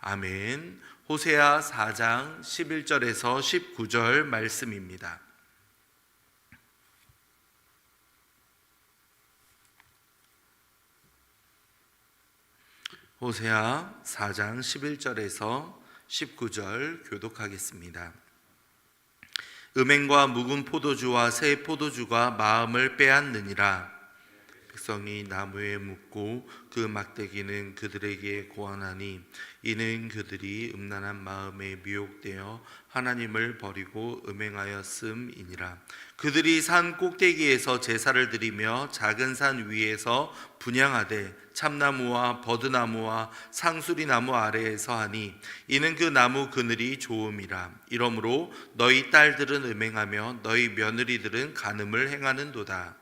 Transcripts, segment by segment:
아멘. 호세아 4장 11절에서 19절 말씀입니다. 호세아 4장 11절에서 19절 교독하겠습니다. 음행과 묵은 포도주와 새 포도주가 마음을 빼앗느니라 백성이 나무에 묻고 그 막대기는 그들에게 고안하니 이는 그들이 음란한 마음에 미혹되어 하나님을 버리고 음행하였음이니라. 그들이 산 꼭대기에서 제사를 드리며 작은 산 위에서 분양하되 참나무와 버드나무와 상수리 나무 아래에서 하니 이는 그 나무 그늘이 좋음이라. 이러므로 너희 딸들은 음행하며 너희 며느리들은 간음을 행하는도다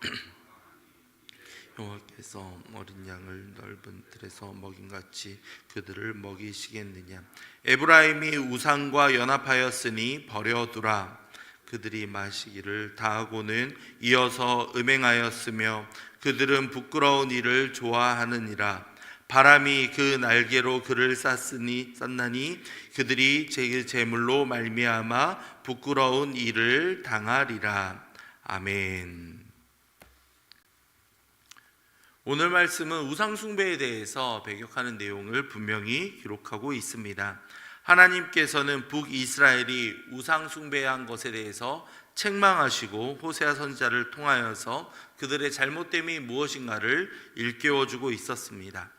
여호와께서 어린 양을 넓은 틀에서 먹인같이 그들을 먹이시겠느냐? 에브라임이 우상과 연합하였으니 버려두라. 그들이 마시기를 다하고는 이어서 음행하였으며 그들은 부끄러운 일을 좋아하느니라. 바람이 그 날개로 그를 쌌으니 쌌나니 그들이 제 제물로 말미암아 부끄러운 일을 당하리라. 아멘. 오늘 말씀은 우상숭배에 대해서 배격하는 내용을 분명히 기록하고 있습니다. 하나님께서는 북이스라엘이 우상숭배한 것에 대해서 책망하시고 호세아 선지자를 통하여서 그들의 잘못됨이 무엇인가를 일깨워주고 있었습니다.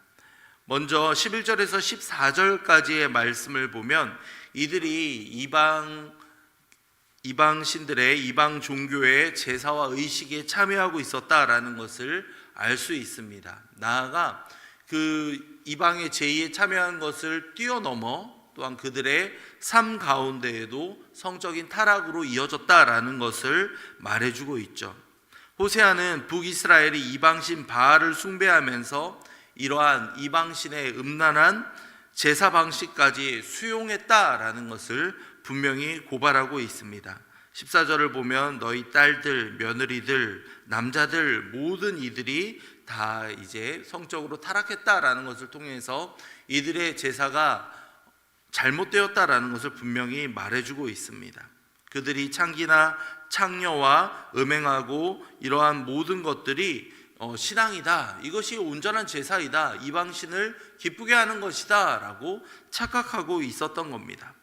먼저 11절에서 14절까지의 말씀을 보면 이들이 이방 이방 신들의 이방 종교의 제사와 의식에 참여하고 있었다라는 것을 알 수 있습니다. 나아가 그 이방의 제의에 참여한 것을 뛰어넘어 또한 그들의 삶 가운데에도 성적인 타락으로 이어졌다라는 것을 말해주고 있죠. 호세아는 북이스라엘이 이방신 바알을 숭배하면서 이러한 이방신의 음란한 제사 방식까지 수용했다라는 것을 분명히 고발하고 있습니다. 14절을 보면 너희 딸들, 며느리들, 남자들 모든 이들이 다 이제 성적으로 타락했다라는 것을 통해서 이들의 제사가 잘못되었다라는 것을 분명히 말해주고 있습니다. 그들이 창기나 창녀와 음행하고 이러한 모든 것들이 어, 신앙이다. 이것이 온전한 제사이다. 이방신을 기쁘게 하는 것이다 라고 착각하고 있었던 겁니다.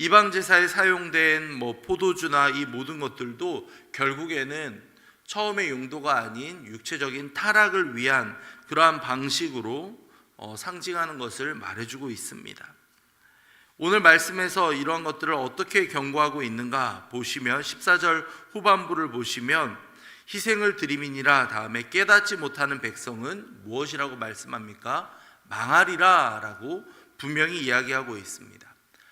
이방 제사에 사용된 뭐 포도주나 이 모든 것들도 결국에는 처음의 용도가 아닌 육체적인 타락을 위한 그러한 방식으로 어, 상징하는 것을 말해주고 있습니다. 오늘 말씀에서 이러한 것들을 어떻게 경고하고 있는가 보시면 14절 후반부를 보시면 희생을 드림이니라 다음에 깨닫지 못하는 백성은 무엇이라고 말씀합니까? 망하리라라고 분명히 이야기하고 있습니다.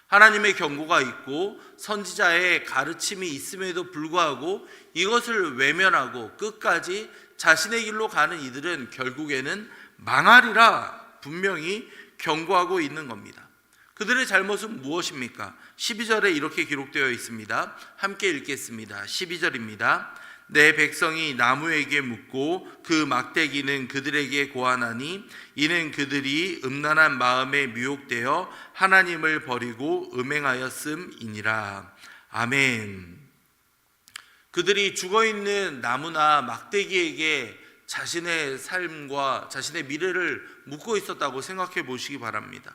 하나님의 경고가 있고 선지자의 가르침이 있음에도 불구하고 이것을 외면하고 끝까지 자신의 길로 가는 이들은 결국에는 망하리라 분명히 경고하고 있는 겁니다. 그들의 잘못은 무엇입니까? 12절에 이렇게 기록되어 있습니다. 함께 읽겠습니다. 12절입니다. 내 백성이 나무에게 묻고 그 막대기는 그들에게 고하나니 이는 그들이 음란한 마음에 미혹되어 하나님을 버리고 음행하였음이니라. 아멘. 그들이 죽어 있는 나무나 막대기에게 자신의 삶과 자신의 미래를 묻고 있었다고 생각해 보시기 바랍니다.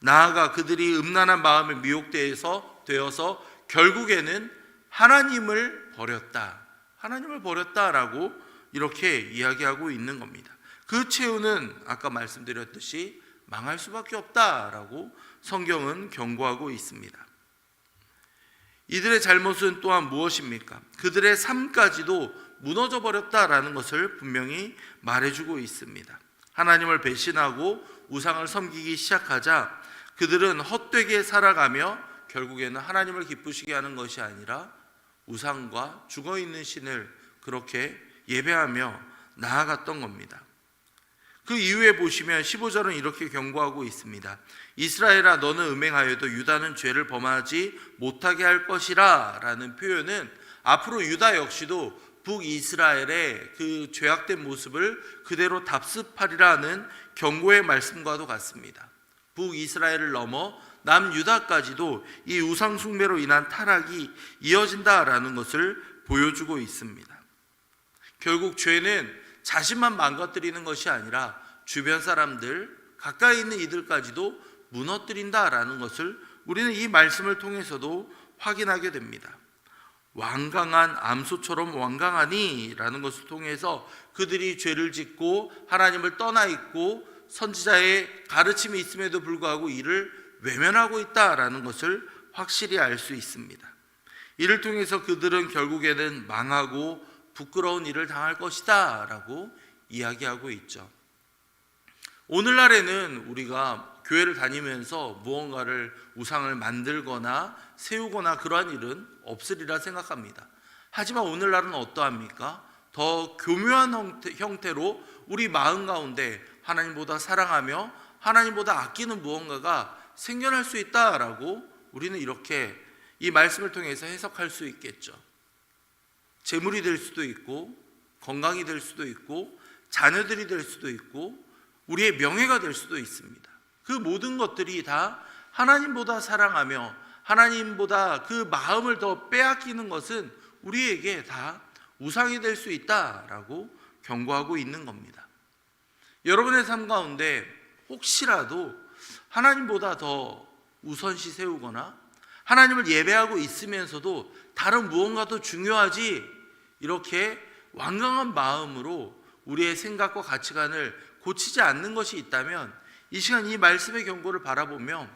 나아가 그들이 음란한 마음에 미혹되어서 되어서 결국에는 하나님을 버렸다. 하나님을 버렸다라고 이렇게 이야기하고 있는 겁니다. 그 최후는 아까 말씀드렸듯이 망할 수밖에 없다라고 성경은 경고하고 있습니다. 이들의 잘못은 또한 무엇입니까? 그들의 삶까지도 무너져 버렸다라는 것을 분명히 말해주고 있습니다. 하나님을 배신하고 우상을 섬기기 시작하자 그들은 헛되게 살아가며 결국에는 하나님을 기쁘시게 하는 것이 아니라 우상과 죽어 있는 신을 그렇게 예배하며 나아갔던 겁니다. 그 이후에 보시면 15절은 이렇게 경고하고 있습니다. 이스라엘아 너는 음행하여도 유다는 죄를 범하지 못하게 할 것이라 라는 표현은 앞으로 유다 역시도 북이스라엘의 그 죄악된 모습을 그대로 답습하리라는 경고의 말씀과도 같습니다. 북이스라엘을 넘어 남유다까지도 이 우상숭배로 인한 타락이 이어진다라는 것을 보여주고 있습니다. 결국 죄는 자신만 망가뜨리는 것이 아니라 주변 사람들, 가까이 있는 이들까지도 무너뜨린다라는 것을 우리는 이 말씀을 통해서도 확인하게 됩니다. 완강한 암소처럼 완강하니라는 것을 통해서 그들이 죄를 짓고 하나님을 떠나 있고 선지자의 가르침이 있음에도 불구하고 이를 외면하고 있다라는 것을 확실히 알 수 있습니다. 이를 통해서 그들은 결국에는 망하고 부끄러운 일을 당할 것이다 라고 이야기하고 있죠. 오늘날에는 우리가 교회를 다니면서 무언가를 우상을 만들거나 세우거나 그러한 일은 없으리라 생각합니다. 하지만 오늘날은 어떠합니까? 더 교묘한 형태, 형태로 우리 마음 가운데 하나님보다 사랑하며 하나님보다 아끼는 무언가가 생겨날 수 있다라고 우리는 이렇게 이 말씀을 통해서 해석할 수 있겠죠. 재물이 될 수도 있고 건강이 될 수도 있고 자녀들이 될 수도 있고 우리의 명예가 될 수도 있습니다. 그 모든 것들이 다 하나님보다 사랑하며 하나님보다 그 마음을 더 빼앗기는 것은 우리에게 다 우상이 될 수 있다라고 경고하고 있는 겁니다. 여러분의 삶 가운데 혹시라도 하나님보다 더 우선시 세우거나 하나님을 예배하고 있으면서도 다른 무언가 더 중요하지 이렇게 완강한 마음으로 우리의 생각과 가치관을 고치지 않는 것이 있다면 이 시간 이 말씀의 경고를 바라보며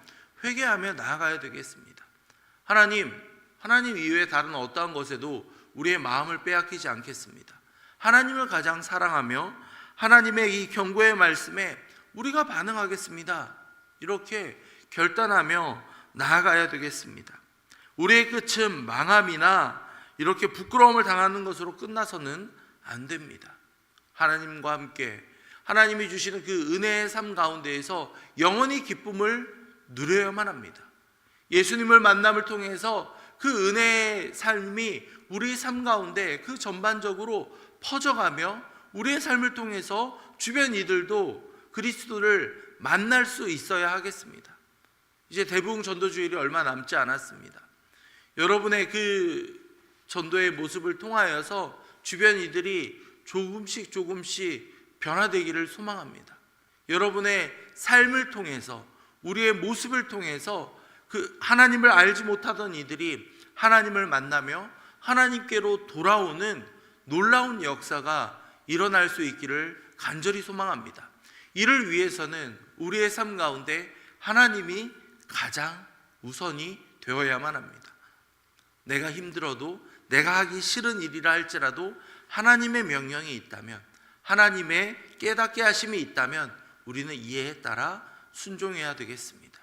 회개하며 나아가야 되겠습니다. 하나님, 하나님 이외에 다른 어떠한 것에도 우리의 마음을 빼앗기지 않겠습니다. 하나님을 가장 사랑하며 하나님의 이 경고의 말씀에 우리가 반응하겠습니다. 이렇게 결단하며 나아가야 되겠습니다. 우리의 끝은 망함이나 이렇게 부끄러움을 당하는 것으로 끝나서는 안 됩니다. 하나님과 함께 하나님이 주시는 그 은혜의 삶 가운데에서 영원히 기쁨을 누려야만 합니다. 예수님을 만남을 통해서 그 은혜의 삶이 우리 삶 가운데 그 전반적으로 퍼져가며 우리의 삶을 통해서 주변 이들도 그리스도를 만날 수 있어야 하겠습니다. 이제 대부흥 전도주일이 얼마 남지 않았습니다. 여러분의 그 전도의 모습을 통하여서 주변 이들이 조금씩 조금씩 변화되기를 소망합니다. 여러분의 삶을 통해서 우리의 모습을 통해서 그 하나님을 알지 못하던 이들이 하나님을 만나며 하나님께로 돌아오는 놀라운 역사가 일어날 수 있기를 간절히 소망합니다. 이를 위해서는 우리의 삶 가운데 하나님이 가장 우선이 되어야만 합니다. 내가 힘들어도 내가 하기 싫은 일이라 할지라도 하나님의 명령이 있다면 하나님의 깨닫게 하심이 있다면 우리는 이해에 따라 순종해야 되겠습니다.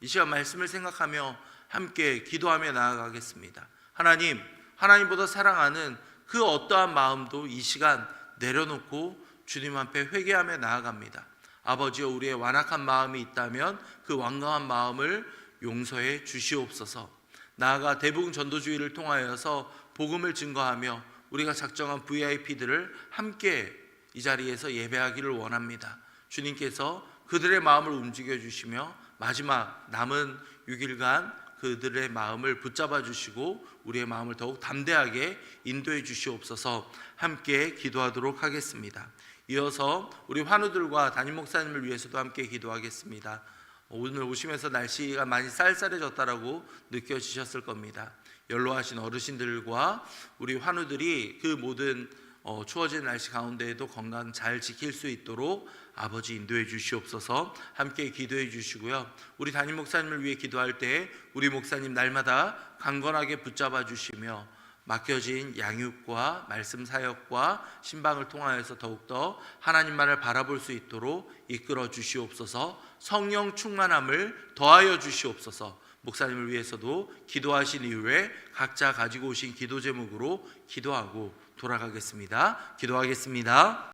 이 시간 말씀을 생각하며 함께 기도하며 나아가겠습니다. 하나님, 하나님보다 사랑하는 그 어떠한 마음도 이 시간 내려놓고 주님 앞에 회개하며 나아갑니다. 아버지여 우리의 완악한 마음이 있다면 그 완강한 마음을 용서해 주시옵소서. 나아가 대부분 전도주의를 통하여서 복음을 증거하며 우리가 작정한 VIP들을 함께 이 자리에서 예배하기를 원합니다. 주님께서 그들의 마음을 움직여 주시며 마지막 남은 6일간 그들의 마음을 붙잡아 주시고 우리의 마음을 더욱 담대하게 인도해 주시옵소서 함께 기도하도록 하겠습니다. 이어서 우리 환우들과 담임 목사님을 위해서도 함께 기도하겠습니다. 오늘 오시면서 날씨가 많이 쌀쌀해졌다라고 느껴지셨을 겁니다. 연로하신 어르신들과 우리 환우들이 그 모든 어, 추워진 날씨 가운데에도 건강 잘 지킬 수 있도록 아버지 인도해 주시옵소서. 함께 기도해 주시고요. 우리 담임 목사님을 위해 기도할 때 우리 목사님 날마다 강건하게 붙잡아 주시며 맡겨진 양육과 말씀 사역과 신방을 통하여서 더욱더 하나님만을 바라볼 수 있도록 이끌어 주시옵소서. 성령 충만함을 더하여 주시옵소서 목사님을 위해서도 기도하신 이후에 각자 가지고 오신 기도 제목으로 기도하고 돌아가겠습니다. 기도하겠습니다.